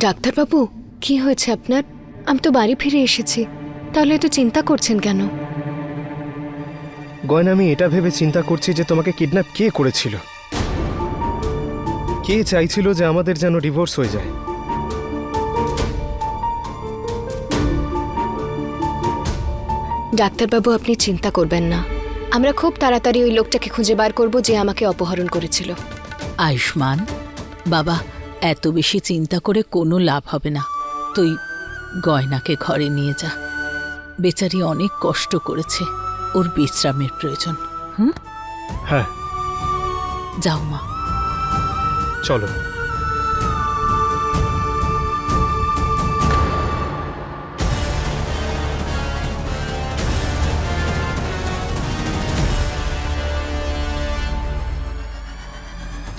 ডাক্তারবাবু কি হয়েছে আপনার? আমি তো বাড়ি ফিরে এসেছি। তাহলে এত চিন্তা করছেন কেন? গয়না আমি এটা ভেবে চিন্তা করছি যে তোমাকে কিডন্যাপ কে করেছিল? কে চাইছিল যে আমাদের যেন ডিভোর্স হয়ে যায়? ডাক্তারবাবু আপনি চিন্তা করবেন না। আমরা খুব তাড়াতাড়ি ওই লোকটাকে খুঁজে বার করব যে আমাকে অপহরণ করেছিল। আয়ুষ্মান বাবা এত বেশি চিন্তা করে কোনো লাভ হবে না। তুই গয়নাকে ঘরে নিয়ে যা। বেচারি অনেক কষ্ট করেছে। ওর বিশ্রামের প্রয়োজন। হুম? হ্যাঁ। যাও মা। চলো।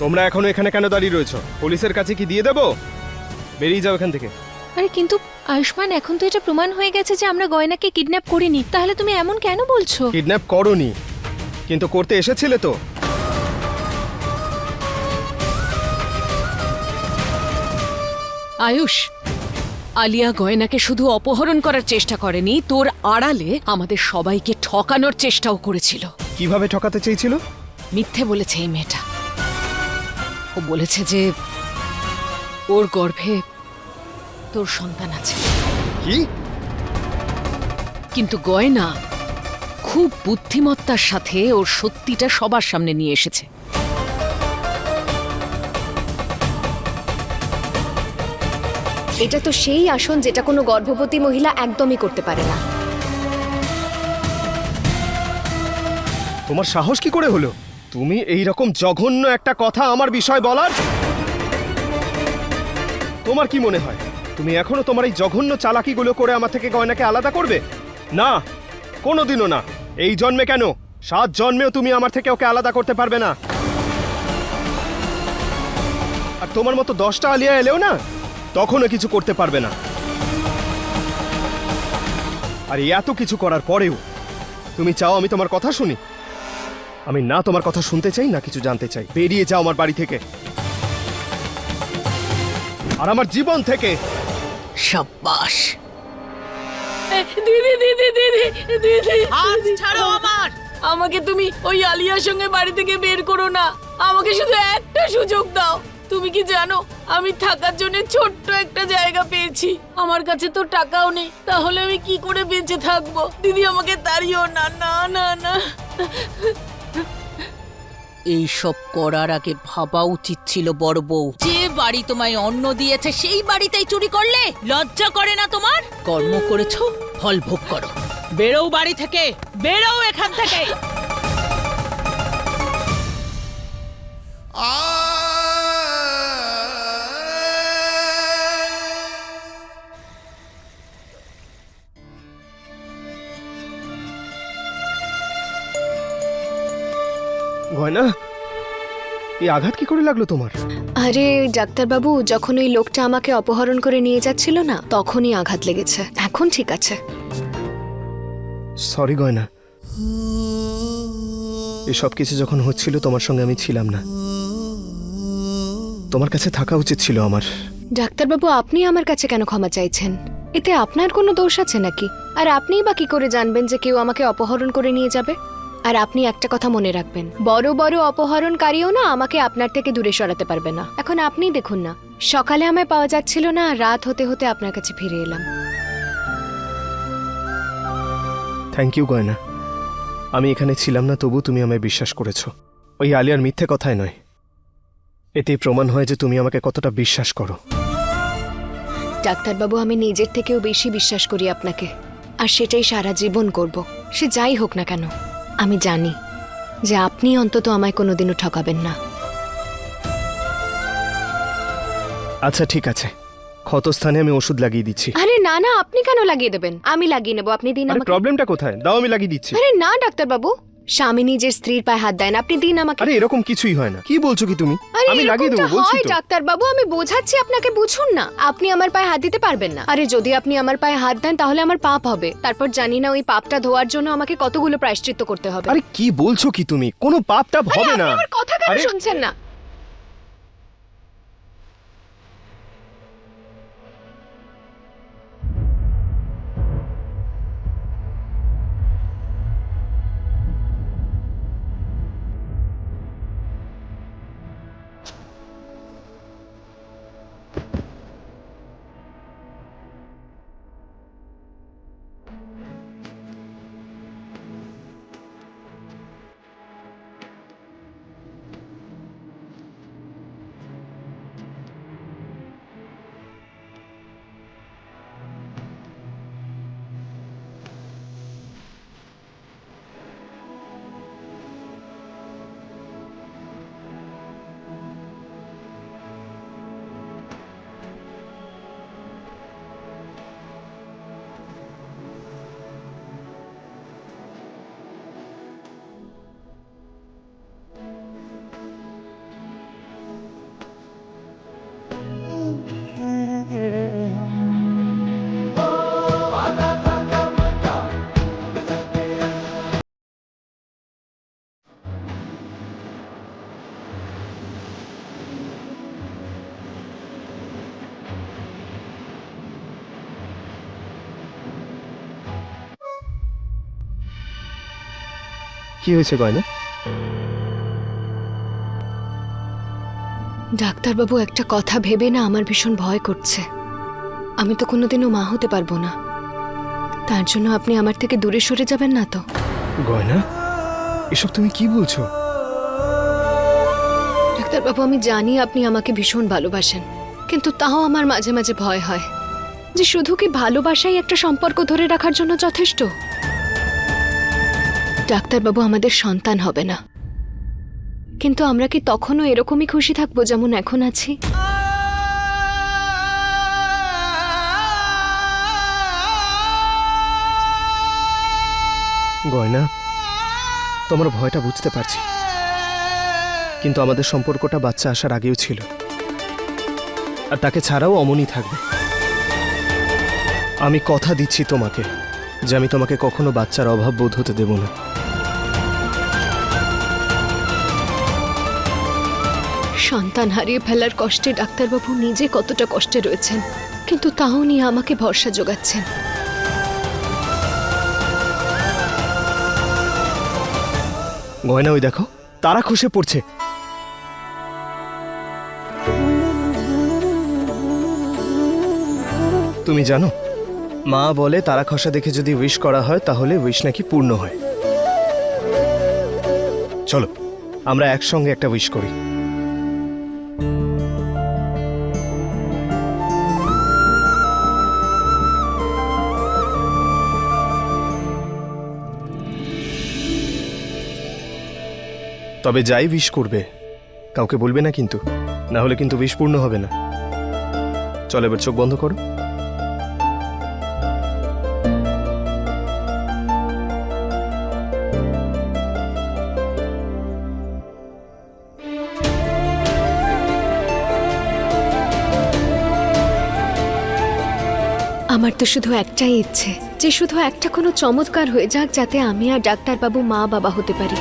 তোমরা এখনও এখানে কেন দাঁড়িয়ে রয়েছো? পুলিশের কাছে কি দিয়ে দেবো? বেরিয়ে যাও এখান থেকে। আরে কিন্তু আয়ুষ্মান এখন তো এটা প্রমাণ হয়ে গেছে যে আমরা গয়নাকে কিডন্যাপ করিনি। তাহলে তুমি এমন কেন বলছো? কিডন্যাপ করনি। কিন্তু করতে এসেছিলে তো। আয়ুষ আলিয়া গয়নাকে শুধু অপহরণ করার চেষ্টা করেনি তোর আড়ালে আমাদের সবাইকে ঠকানোর চেষ্টাও করেছিল। কীভাবে ঠকাতে চেয়েছিল? মিথ্যে বলেছে এই মেয়েটা। ও বলেছে যে ওর গর্ভে তোর সন্তান আছে। কি? কিন্তু গয়না খুব বুদ্ধিমত্তার সাথে ওর সত্যিটা সবার সামনে নিয়ে এসেছে। এটা তো সেই আসন যেটা কোনো গর্ভবতী মহিলা একদমই করতে পারে না। তোমার সাহস কি করে হলো? তুমি এই রকম জঘন্য একটা কথা আমার বিষয় বলার? তোমার কি মনে হয়, তুমি এখনও তোমার এই জঘন্য চালাকিগুলো করে আমার থেকে গয়নাকে আলাদা করবে? না, কোনোদিনও না। এই জন্মে কেন? সাত জন্মেও তুমি আমার থেকে ওকে আলাদা করতে পারবে না। আর তোমার মতো দশটা আলিয়া এলেও না, তখনও কিছু করতে পারবে না। আর এত কিছু করার পরেও, তুমি চাও আমি তোমার কথা শুনি? আমি না তোমার কথা শুনতে চাই না কিছু জানতে চাই। বেরিয়ে যাও আমার বাড়ি থেকে। আর আমার জীবন থেকে। সাব্বাস। দিদি দিদি দিদি দিদি হাত ছাড়ো আমার। আমাকে তুমি ওই আলিয়ার সঙ্গে বাড়ি থেকে বের করো না। আমাকে শুধু একটা সুযোগ দাও। তুমি কি জানো আমি থাকার জন্য ছোট্ট একটা জায়গা পেয়েছি। আমার কাছে তো টাকাও নেই তাহলে আমি কি করে বেঁচে থাকব? দিদি আমাকে তাড়িও না না না না। এইসব করার আগে ভাবা উচিত ছিল বড় বউ। যে বাড়ি তোমায় অন্ন দিয়েছে, সেই বাড়িতেই চুরি করলে লজ্জা করে না তোমার? কর্ম করেছ, ফল ভোগ করো। বেরো বাড়ি থেকে বেরো এখান থেকে। গয়না? এই আঘাত কি করে লাগল তোমার? আরে ডাক্তারবাবু যখন ওই লোকটা আমাকে অপহরণ করে নিয়ে যাচ্ছিল না তখনই আঘাত লেগেছে। এখন ঠিক আছে। সরি গয়না। এসব কিছু যখন হচ্ছিল তোমার সঙ্গে আমি ছিলাম না। তোমার কাছে থাকা উচিত ছিল আমার। ডাক্তারবাবু আপনি আমার কাছে কেন ক্ষমা চাইছেন? এতে আপনার কোনো দোষ আছে নাকি? আর আপনিই বা কি করে জানবেন যে কেউ আমাকে অপহরণ করে নিয়ে যাবে? আর আপনি একটা কথা মনে রাখবেন। বড় বড় অপহরণকারীও না আমাকে আপনার থেকে দূরে সরাতে পারবে না। এখন আপনিই দেখুন না। সকালে আমায় পাওয়া যাচ্ছিল না রাত হতে হতে আপনার কাছে ফিরে এলাম। থ্যাংক ইউ গয়না। আমি এখানে ছিলাম না তবু তুমি আমায় বিশ্বাস করেছ। ওই আলিয়ার মিথ্যে কথাই নয়। এতেই প্রমাণ হয় যে তুমি আমাকে কতটা বিশ্বাস করো। ডাক্তারবাবু আমি নিজের থেকেও বেশি বিশ্বাস করি আপনাকে। আর সেটাই সারা জীবন করব। সে যাই হোক না কেন। আমি জানি যে আপনি অন্তত আমায় কোনোদিনও ঠকাবেন না। আচ্ছা ঠিক আছে। ক্ষতস্থানে আমি ওষুধ লাগিয়ে দিচ্ছি। আরে না না আপনি কেন লাগিয়ে দেবেন? আমি লাগিয়ে নেব আপনি দিন আরে আমাকে। প্রবলেমটা কোথায়? দাও আমি লাগিয়ে দিচ্ছি। আরে না ডাক্তারবাবু। স্বামী নিজের স্ত্রীর পায়ে হাত দেন আপনি দিন আমাকে আরে এরকম কিছুই হয় না। কি বলছো কি তুমি? আরে আমি লাগিয়ে দেবো এরকমটা বলছি হয় তো। ডাক্তারবাবু আমি বোঝাচ্ছি আপনাকে বুঝুন না। আপনি আমার পায়ে হাত দিতে পারবেন না। আরে যদি আপনি আমার পায়ে হাত দেন তাহলে আমার পাপ হবে। তারপর জানি না ওই পাপটা ধোয়ার জন্য আমাকে কতগুলো প্রায়শ্চিত্ত করতে হবে। আরে কি বলছো কি তুমি? কোনো পাপটা আরে, হবে আপনি না আমার কথা কেন আরে- শুনছেন না? কি হয়েছে গয়না? ডাক্তারবাবু একটা কথা ভেবে না আমার ভীষণ ভয় করছে। আমি তো কোনোদিনও মা হতে পারব না। তার জন্য আপনি আমার থেকে দূরে সরে যাবেন না তো। গয়না? এসব তুমি কি বলছো? ডাক্তারবাবু আমি জানি আপনি আমাকে ভীষণ ভালোবাসেন কিন্তু তাও আমার মাঝে মাঝে ভয় হয়। যে শুধু কি ভালোবাসাই একটা সম্পর্ক ধরে রাখার জন্য যথেষ্ট? ডাক্তারবাবু আমাদের সন্তান হবে না। কিন্তু আমরা কি তখনও এরকমই খুশি থাকব যেমন এখন আছি? গয়না, তোমার ভয়টা বুঝতে পারছি। কিন্তু আমাদের সম্পর্কটা বাচ্চা আসার আগেও ছিল। আর তাকে ছাড়াও অমনই থাকবে। আমি কথা দিচ্ছি তোমাকে, যে আমি তোমাকে কখনো বাচ্চার অভাব বোধ হতে দেব না। সন্তান হারিয়ে ফেলার কষ্টে ডাক্তারবাবু নিজে কতটা কষ্টে রয়েছেন। কিন্তু তাও নিয়ে আমাকে ভরসা যোগাচ্ছেন। গয়না ওই দেখো, তারা খসে পড়ছে। তুমি জানো, মা বলে তারা খসা দেখে যদি উইশ করা হয়, তাহলে উইশ নাকি পূর্ণ হয়। চলো, আমরা একসঙ্গে একটা উইশ করি। তবে যাই উইশ করবে, কাউকে বলবে না কিন্তু, না হলে কিন্তু উইশ পূর্ণ হবে না। চলো এবার চোখ বন্ধ করো। আমার তো শুধু একটাই ইচ্ছে, যে শুধু একটা কোনো চমৎকার হয়ে যাক যাতে আমি আর ডাক্তারবাবু মা বাবা হতে পারি।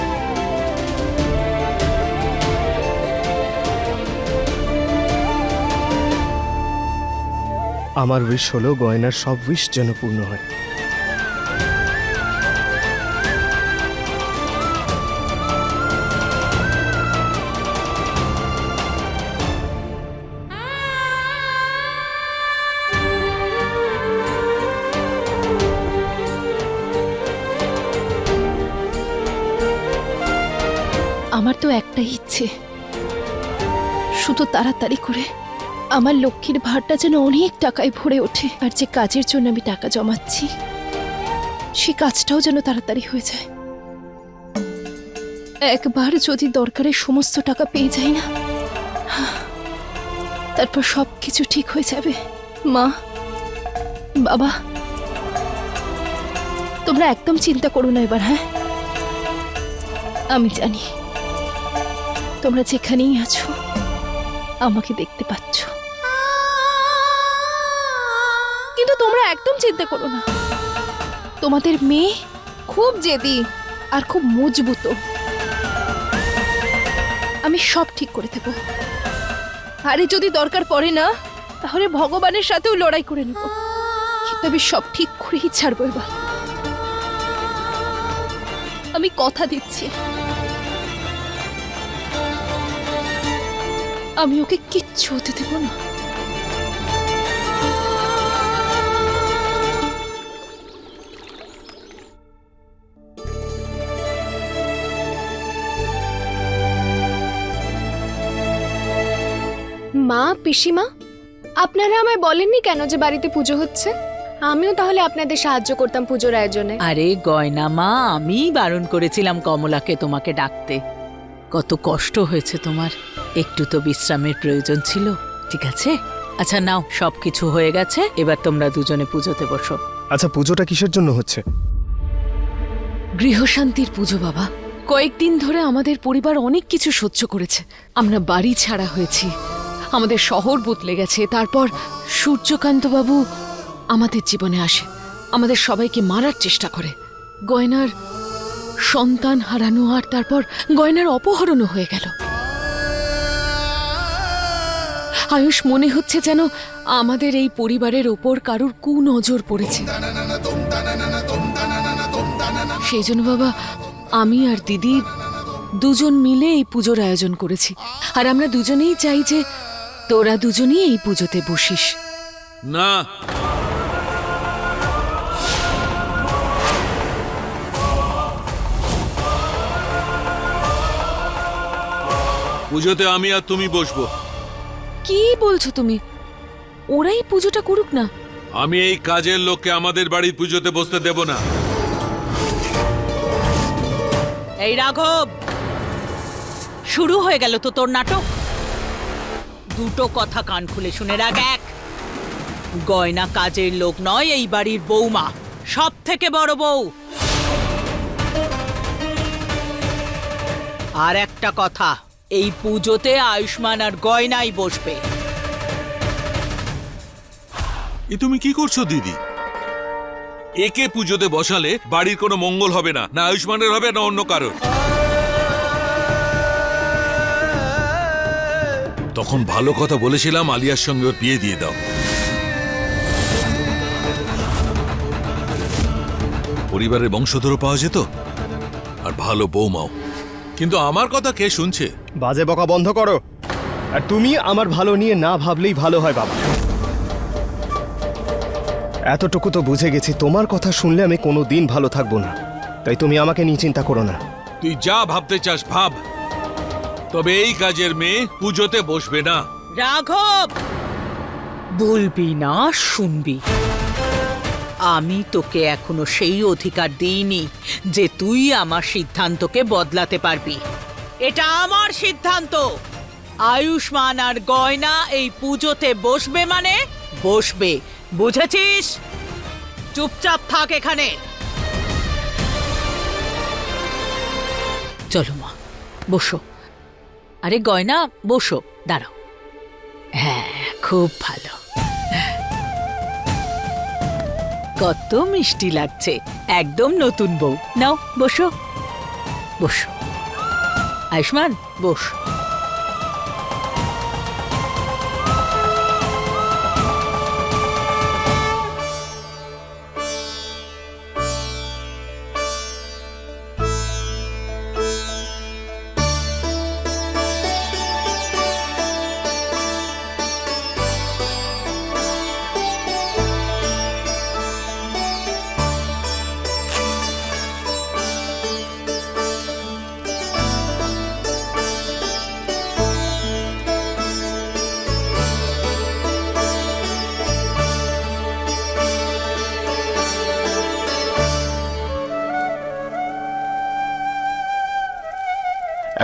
আমার উইশ হলো গয়নার সব উইশ যেন পূর্ণ হয়। আমার তো একটাই ইচ্ছে। শুধু তাড়াতাড়ি করে আমার লক্ষ্মীর ভাড়টা যেন অনেক টাকায় ভরে ওঠে। আর যে কাজের জন্য আমি টাকা জমাচ্ছি, সে কাজটাও যেন তাড়াতাড়ি হয়ে যায়। একবার যদি দরকারের সমস্ত টাকা পেয়ে যাই না, তারপর সব কিছু ঠিক হয়ে যাবে। মা, বাবা, তোমরা একদম চিন্তা করো না এবার হ্যাঁ? আমি জানি। তোমরা যেখানেই আছো, আমাকে দেখতে পাচ্ছ। কিন্তু তোমরা একদম চিন্তা করো না। তোমাদের মেয়ে খুব জেদি আর খুব মজবুত। আমি সব ঠিক করে দেব। আরে যদি দরকার পড়ে না, তাহলে ভগবানের সাথেও লড়াই করে নেব। কিন্তু আমি সব ঠিক করেই ছাড়বো এবার। আমি কথা দিচ্ছি। আমি ওকে কিচ্ছু হতে দেব না। পিসিমা? আপনারা আমায় বলেননি কেন যে বাড়িতে পুজো হচ্ছে? আমিও তাহলে আপনাদের সাহায্য করতাম পুজোর আয়োজনে। আরে গয়না মা আমি বারণ করেছিলাম কমলাকে তোমাকে ডাকতে। কত কষ্ট হয়েছে তোমার। একটু তো বিশ্রামের প্রয়োজন ছিল ঠিক আছে? আচ্ছা নাও সব কিছু হয়ে গেছে এবার তোমরা দুজনে পুজোতে বসো। আচ্ছা পুজোটা কিসের জন্য হচ্ছে? গৃহশান্তির পুজো বাবা। কয়েকদিন ধরে আমাদের পরিবার অনেক কিছু সহ্য করেছে। আমরা বাড়ি ছাড়া হয়েছি। আমাদের শহর বদলে গেছে। তারপর সূর্যকান্ত বাবু আমাদের জীবনে আসে। আমাদের সবাইকে মারার চেষ্টা করে। গয়নার সন্তান হারানো আর তারপর গয়নার অপহরণও হয়ে গেল। আয়ুষ, মনে হচ্ছে যেন আমাদের এই পরিবারের ওপর কারুর কু নজর পড়েছে। সেই জন্য বাবা, আমি আর দিদি দুজন মিলে এই পুজোর আয়োজন করেছি। আর আমরা দুজনেই চাই যে তোরা দুজনেই এই পুজোতে বসিস। না। পুজোতে আমি আর তুমি বসবো। কি বলছো তুমি? ওরাই পুজোটা করুক না। আমি এই কাজের লোককে আমাদের বাড়ির পুজোতে বসতে দেব না। এই রাঘব শুরু হয়ে গেল তো তোর নাটক। দুটো কথা কান খুলে শুনে রাখ, এক, গয়না কাজের লোক নয়, এই বাড়ির বৌমা সব থেকে বড় বউ। আর একটা কথা, এই পুজোতে আয়ুষ্মান আর গয়নাই বসবে। এ তুমি কি করছ, দিদি? একে পুজোতে বসালে বাড়ির কোনো মঙ্গল হবে না না আয়ুষ্মানের হবে, না অন্য কারোর। তখন ভালো কথা বলেছিলাম আলিয়ার সঙ্গে ওর বিয়ে দিয়ে দাও। পরিবারের বংশধরও পাওয়া যেত? আর ভালো বৌমাও। কিন্তু আমার কথা কে শুনছে? বাজে বকা বন্ধ করো। আর তুমি আমার ভালো নিয়ে না ভাবলেই ভালো হয় বাবা। এতটুকু তো বুঝে গেছি তোমার কথা শুনলে আমি কোনো দিন ভালো থাকব না। তাই তুমি আমাকে নিয়ে চিন্তা করো না। তুই যা ভাবতে চাস ভাব। তবে এই কাজের মেয়ে পুজোতে বসবে না। রাঘব! বলবি না শুনবি। আমি তোকে এখনও সেই অধিকার দিইনি যে তুই আমার সিদ্ধান্তকে বদলাতে পারবি। এটা আমার সিদ্ধান্ত। আয়ুষ্মান আর গয়না এই পুজোতে বসবে মানে বসবে। বুঝেছিস? চুপচাপ থাক এখানে। চলো মা বসো। আরে গয়না, বসো, দাঁড়াও। হ্যাঁ খুব ভালো। কত মিষ্টি লাগছে, একদম নতুন বউ। নাও, বসো। বসো। আয়ুষ্মান, বস।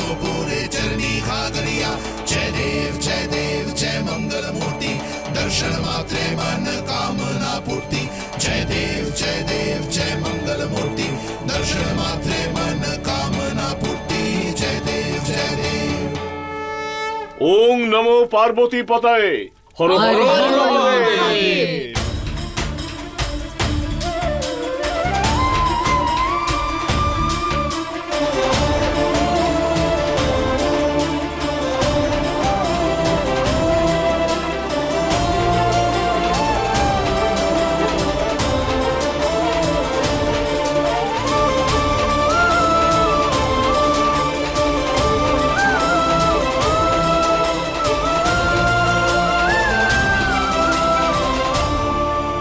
बहनो पूरे चरणी घाघरिया जय देव जय देव जय मंगल मूर्ति दर्शन मात्रे मन कामना पूर्ति। जय देव जय देव जय मंगल मूर्ति दर्शन मात्रे मन कामना पूर्ति। जय देव जय देव। ओम नमो पार्वती पतये। हर हर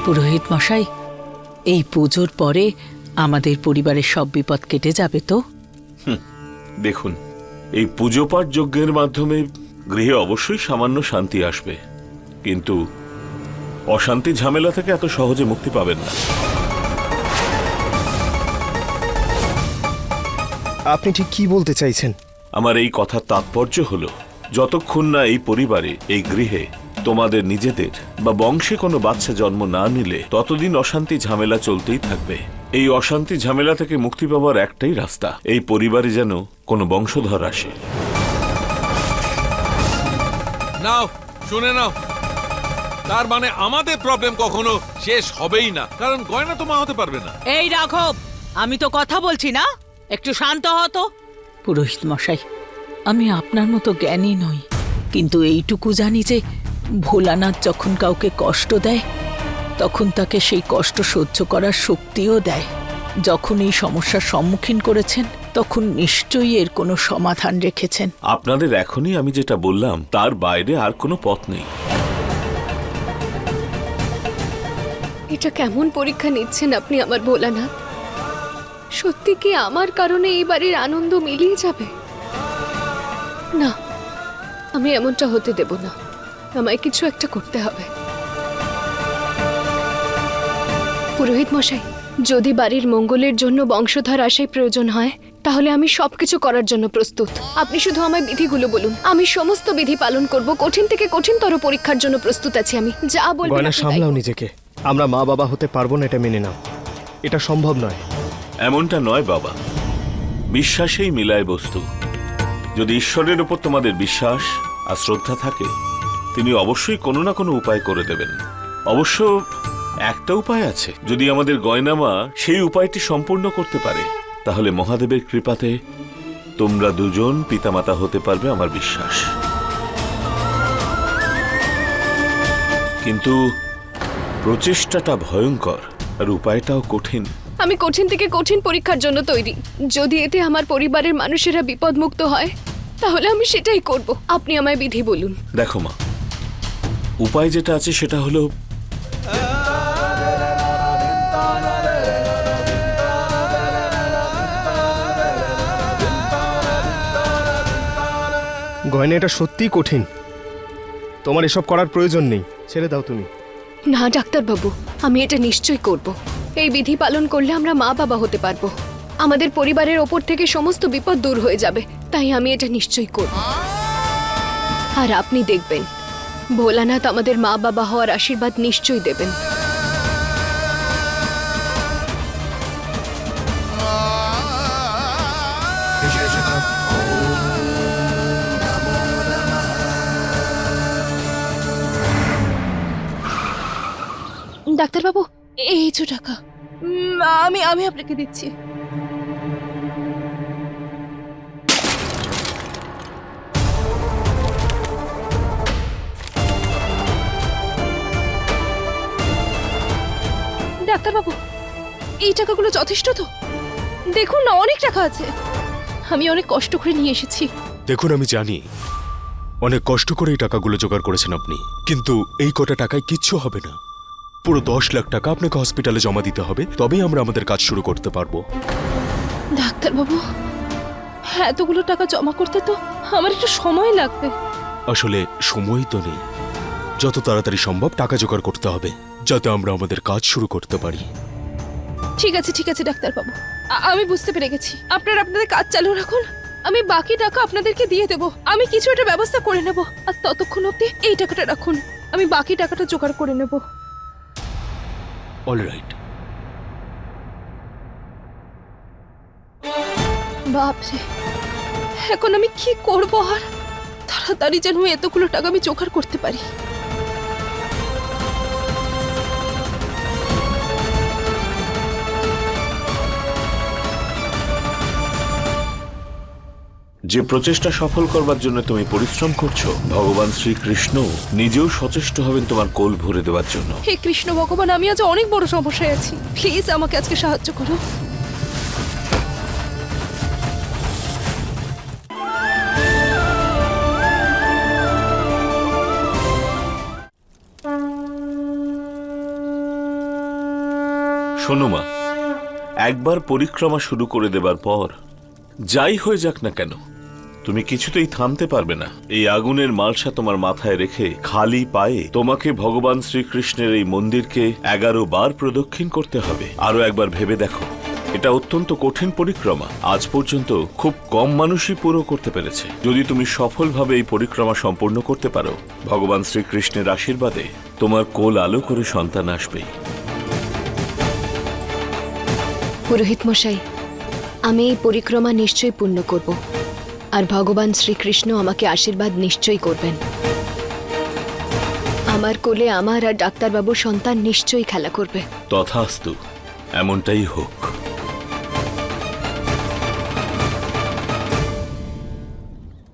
পুরোহিত মশাই এই পুজোর পরে আমাদের পরিবারের সব বিপদ কেটে যাবে তো? দেখুন এই পুজো পাঠ যজ্ঞের মাধ্যমে গৃহে অবশ্যই সামান্য শান্তি আসবে। কিন্তু অশান্তি ঝামেলা থেকে এত সহজে মুক্তি পাবেন না। আপনি ঠিক কি বলতে চাইছেন? আমার এই কথার তাৎপর্য হলো যতক্ষণ না এই পরিবারে এই গৃহে তোমাদের নিজেদের বা বংশে কোনো বাচ্চা জন্ম না নিলে ততদিন অশান্তি ঝামেলা চলতেই থাকবে। এই অশান্তি ঝামেলা থেকে মুক্তি পাওয়ার একটাই রাস্তা। এই পরিবারে যেন কোনো বংশধর আসে। নাও শুনে নাও। তার মানে আমাদের প্রবলেম কখনো শেষ হবেই না কারণ গয়না তো মা হতে পারবে না। এই রাঘব আমি তো কথা বলছি না একটু শান্ত হতো পুরোহিত মশাই আমি আপনার মতো জ্ঞানী নই কিন্তু এইটুকু জানি যে ভোলানাথ যখন কাউকে কষ্ট দেয় তখন তাকে সেই কষ্ট সহ্য করার শক্তিও দেয়। যখন এই সমস্যার সম্মুখীন করেছেন তখন নিশ্চয়ই এর কোনো সমাধান রেখেছেন। আপনাদের এখনই আমি যেটা বললাম তার বাইরে আর কোনো পথ নেই। এটা কেমন পরীক্ষা নিচ্ছেন আপনি আমার ভোলানাথ? সত্যি কি আমার কারণে এই বাড়ির আনন্দ মিলিয়ে যাবে? না আমি এমনটা হতে দেব না। আমায় কিছু একটা করতে হবে। পুরোহিত মশাই যদি বাড়ির মঙ্গলের জন্য বংশধর আসাই প্রয়োজন হয় তাহলে আমি সবকিছু করার জন্য প্রস্তুত। আপনি শুধু আমায় বিধিগুলো বলুন। আমি সমস্ত বিধি পালন করব কঠিন থেকে কঠিনতর পরীক্ষার জন্য প্রস্তুত আছি আমি। যা বলবেন গয়না সামলাও নিজেকে। আমরা মা বাবা হতে পারব না এটা মেনে নাও। এটা সম্ভব নয়। এমনটা নয় বাবা। বিশ্বাসেই মিলায় বস্তু। যদি ঈশ্বরের উপর তোমাদের বিশ্বাস আর শ্রদ্ধা থাকে তিনি অবশ্যই কোনো না কোনো উপায় করে দেবেন। অবশ্য একটা উপায় আছে। যদি আমাদের গয়নামা সেই উপায়টি সম্পূর্ণ করতে পারে তাহলে মহাদেবের কৃপাতে তোমরা দুজন পিতামাতা হতে পারবে আমার বিশ্বাস। কিন্তু প্রচেষ্টাটা ভয়ঙ্কর আর উপায়টাও কঠিন। আমি কঠিন থেকে কঠিন পরীক্ষার জন্য তৈরি। যদি এতে আমার পরিবারের মানুষেরা বিপদমুক্ত হয় তাহলে আমি সেটাই করব। আপনি আমায় বিধি বলুন। দেখো মা উপায় যেটা আছে সেটা হলো গয়না এটা সত্যিই কঠিন। তোমার এসব করার প্রয়োজন নেই। ছেড়ে দাও তুমি। না ডাক্তারবাবু আমি এটা নিশ্চয়ই করব। এই বিধি পালন করলে আমরা মা বাবা হতে পারব। আমাদের পরিবারের ওপর থেকে সমস্ত বিপদ দূর হয়ে যাবে। তাই আমি এটা নিশ্চয়ই করব। আর আপনি দেখবেন ভোলানাথ আমাদের মা বাবা হওয়ার আশীর্বাদ নিশ্চয়ই দেবেন। ডাক্তারবাবু এই ছো টাকা। আমি আমি আপনাকে দিচ্ছি। ডাক্তারবাবু এই টাকাগুলো যথেষ্ট তো। দেখুন না অনেক টাকা আছে। আমি অনেক কষ্ট করে নিয়ে এসেছি। দেখুন আমি জানি অনেক কষ্ট করে এই টাকাগুলো জোগাড় করেছেন আপনি কিন্তু এই কটা টাকায় কিচ্ছু হবে না। পুরো দশ লাখ টাকা আপনাকে হসপিটালে জমা দিতে হবে তবেই আমরা আমাদের কাজ শুরু করতে পারব। ডাক্তারবাবু এতগুলো টাকা জমা করতে তো আমার একটু সময় লাগবে। আসলে সময় তো নেই। যত তাড়াতাড়ি সম্ভব টাকা জোগাড় করতে হবে। যাতে আমরা আমাদের কাজ শুরু করতে পারি। ঠিক আছে ঠিক আছে ডাক্তারবাবু। আ- আমি বুঝতে পেরে গেছি। আপনারা আপনাদের কাজ চালু রাখুন। আমি বাকি টাকা আপনাদেরকে দিয়ে দেব। আমি কিছু একটা ব্যবস্থা করে নেব। আর ততক্ষণ অবধি এই টাকাটা রাখুন। আমি বাকি টাকাটা জোগাড় করে নেব। অল রাইট বাপরে। এখন আমি কি করব আর? তাড়াতাড়ি যেন এতগুলো টাকা আমি জোগাড় করতে পারি। যে প্রচেষ্টা সফল করবার জন্য তুমি পরিশ্রম করছ ভগবান শ্রীকৃষ্ণ নিজেও সচেষ্ট হবেন তোমার কোল ভরে দেওয়ার জন্য। হে কৃষ্ণ ভগবান আমি আজ অনেক বড় সমস্যায় আছি। প্লিজ আমাকে আজকে সাহায্য করো। শোনো মা একবার পরিক্রমা শুরু করে দেবার পর যাই হয়ে যাক না কেন তুমি কিছুতেই থামতে পারবে না। এই আগুনের মালসা তোমার মাথায় রেখে খালি পায়ে তোমাকে ভগবান শ্রীকৃষ্ণের এই মন্দিরকে এগারো বার প্রদক্ষিণ করতে হবে। আরও একবার ভেবে দেখো, এটা অত্যন্ত কঠিন পরিক্রমা। আজ পর্যন্ত খুব কম মানুষই পুরো করতে পেরেছে। যদি তুমি সফলভাবে এই পরিক্রমা সম্পূর্ণ করতে পারো, ভগবান শ্রীকৃষ্ণের আশীর্বাদে তোমার কোল আলো করে সন্তান আসবেই। পুরোহিত মশাই, আমি এই পরিক্রমা নিশ্চয়ই পূর্ণ করব। আর ভগবান শ্রীকৃষ্ণ আমাকে আশীর্বাদ নিশ্চয়ই করবেন। আমার কোলে আমার আর ডাক্তারবাবুর সন্তান নিশ্চয়ই খেলা করবে। তথাস্তু এমনটাই হোক।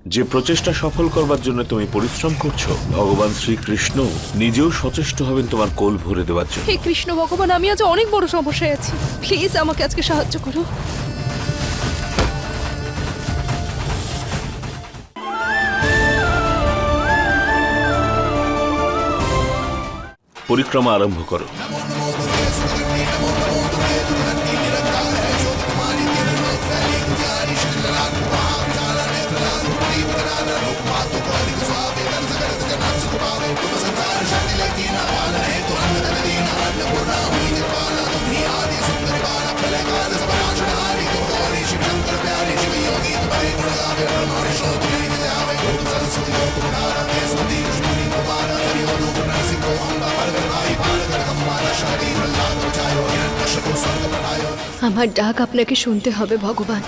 যে প্রচেষ্টা সফল করবার জন্য তুমি পরিশ্রম করছ ভগবান শ্রীকৃষ্ণ নিজেও সচেষ্ট হবেন তোমার কোল ভরে দেওয়ার জন্য। হে কৃষ্ণ ভগবান আমি আজ অনেক বড় সমস্যায় আছি। প্লিজ আমাকে আজকে সাহায্য করো। পরিক্রমা আরম্ভ করো। আমার ডাক আপনাকে শুনতে হবে ভগবান।